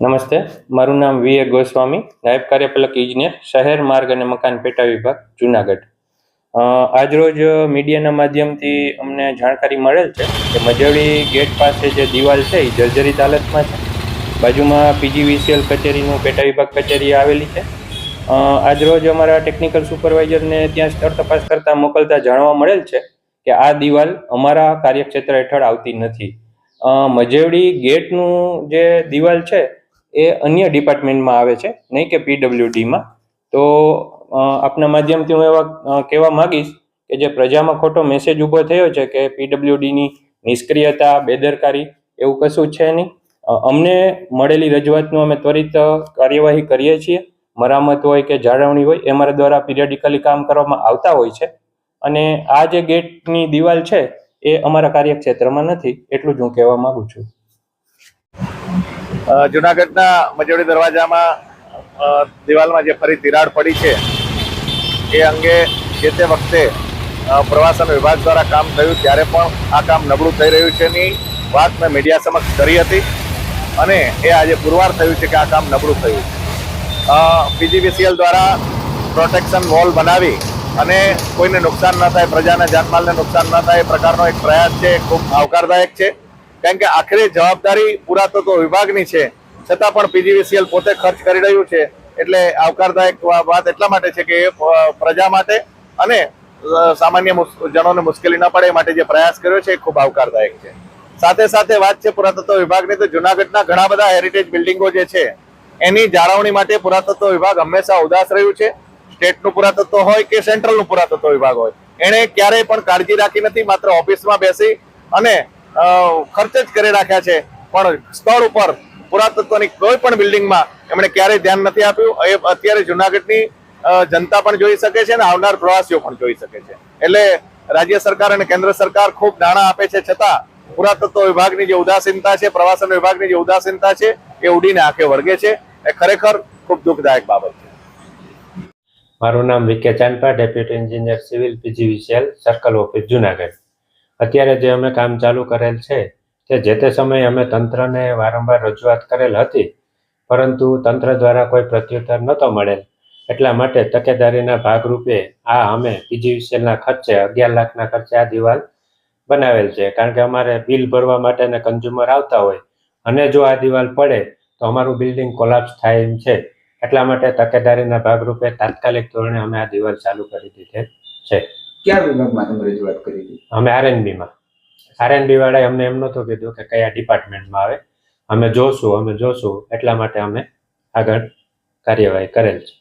નમસ્તે. મારું નામ વી એ ગોસ્વામી નાયબ કાર્યપાલક ઇજનેર, શહેર, માર્ગ અને મકાન પેટા વિભાગ, જુનાગઢ. આજરોજ મીડિયાના માધ્યમથી અમને જાણકારી મળેલ છે કે મજવડી ગેટ પાસે જે દિવાલ છે એ જર્જરિત હાલતમાં છે. બાજુમાં પીજીવીસીએલ કચેરીનું પેટા વિભાગ કચેરી આવેલી છે. આજરોજ અમારા ટેકનિકલ સુપરવાઇઝરને ત્યાં સ્થળ તપાસ કરતાં મોકલતા જાણવા મળેલ છે કે આ દિવાલ અમારા કાર્યક્ષેત્ર હેઠળ આવતી નથી. મજેવડી ગેટનું જે દિવાલ છે એ અન્ય ડિપાર્ટમેન્ટમાં આવે છે, નહીં કે પીડબ્લ્યુડીમાં. તો આપના માધ્યમથી હું એવા કહેવા માંગીશ કે જે પ્રજામાં ખોટો મેસેજ ઊભો થયો છે કે પીડબ્લ્યુડીની નિષ્ક્રિયતા, બેદરકારી એવું કશું છે નહીં. અમને મળેલી રજૂઆતનું અમે ત્વરિત કાર્યવાહી કરીએ છીએ. મરામત હોય કે જાળવણી હોય, એ અમારા દ્વારા પિરિયડિકલી કામ કરવામાં આવતા હોય છે. અને આ જે ગેટની દિવાલ છે, એ અમારા કાર્યક્ષેત્રમાં નથી, એટલું જ હું કહેવા માગું છું. જુનાગઢના મજોડી દરવાજામાં દિવાલમાં જે ફરી તિરાડ પડી છે, એ અંગે જે તે વખતે પ્રવાસન વિભાગ દ્વારા કામ થયું, ત્યારે પણ આ કામ નબળું થઈ રહ્યું છે ની વાત મેં મીડિયા સમક્ષ કરી હતી. અને એ આજે પુરવાર થયું છે કે આ કામ નબળું થયું પીજીવીસીએલ દ્વારા પ્રોટેક્શન વોલ બનાવી અને કોઈને નુકસાન ન થાય, પ્રજાના જાનમાલને નુકસાન ન થાય, એ પ્રકારનો એક પ્રયાસ છે ખૂબ આવકારદાયક છે. કારણ કે આખરે જવાબદારી પુરાતત્વ વિભાગની છે. છતાં પણ પીજીવીસીએલ પોતે ખર્ચ કરી રહ્યું છે. એટલે આવકારદાયક વાત એટલા માટે છે કે પ્રજા માટે અને સામાન્ય જનોને મુશ્કેલી ન પડે એ માટે જે પ્રયાસ કર્યો છે એ ખૂબ આવકારદાયક છે. સાથે સાથે વાત છે પુરાતત્વ વિભાગની, તો જુનાગઢના ઘણા બધા હેરિટેજ બિલ્ડિંગો જે છે, એની જાળવણી માટે પુરાતત્વ વિભાગ હંમેશા ઉદાસ રહ્યું છે. સ્ટેટનું પુરાતત્વ હોય કે સેન્ટ્રલનું પુરાતત્વ વિભાગ હોય, એણે ક્યારેય પણ કાળજી રાખી નથી, માત્ર ઓફિસમાં બેસી અને ખર્ચ જ કરી રાખ્યા છે. પણ સ્થળ ઉપર પુરાતત્વની કોઈ પણ બિલ્ડિંગમાં એમણે ક્યારેય ધ્યાન નથી આપ્યું. એ અત્યારે જુનાગઢની જનતા પણ જોઈ શકે છે અને આવનાર પ્રવાસીઓ પણ જોઈ શકે છે. એટલે રાજ્ય સરકાર અને કેન્દ્ર સરકાર ખૂબ નાણાં આપે છે. છતાં પુરાતત્વ વિભાગની જે ઉદાસીનતા છે, પ્રવાસન વિભાગની જે ઉદાસીનતા છે, એ ઉડીને આંખે વળગે છે. એ ખરેખર ખૂબ દુઃખદાયક બાબત છે. મારું નામ V K Chandpa, deputy engineer civil PGVCL circle office Junagadh. અત્યારે જે અમે કામ ચાલુ કરેલ છે, તે જે તે સમયે અમે તંત્રને વારંવાર રજૂઆત કરેલ હતી, પરંતુ તંત્ર દ્વારા કોઈ પ્રત્યુત્તર નહોતો મળેલ. એટલા માટે તકેદારીના ભાગરૂપે આ અમે પીજીવીસીએલના ખર્ચે અગિયાર લાખના ખર્ચે આ દિવાલ બનાવેલ છે. કારણ કે અમારે બિલ ભરવા માટેને કન્ઝ્યુમર આવતા હોય અને જો આ દિવાલ પડે, તો અમારું બિલ્ડિંગ કોલાપ્સ થાય એમ છે. એટલા માટે તકેદારીના ભાગરૂપે તાત્કાલિક ધોરણે અમે આ દિવાલ ચાલુ કરી દીધેલ છે. ક્યાં વિભાગમાં તમે રજૂઆત કરી હતી? અમે આરએનબીમાં આરએનબી વાળાએ અમને એમ નહોતું કીધું કે કયા ડિપાર્ટમેન્ટમાં આવે. અમે જોશું અમે જોશું, એટલા માટે અમે આગળ કાર્યવાહી કરેલ છે.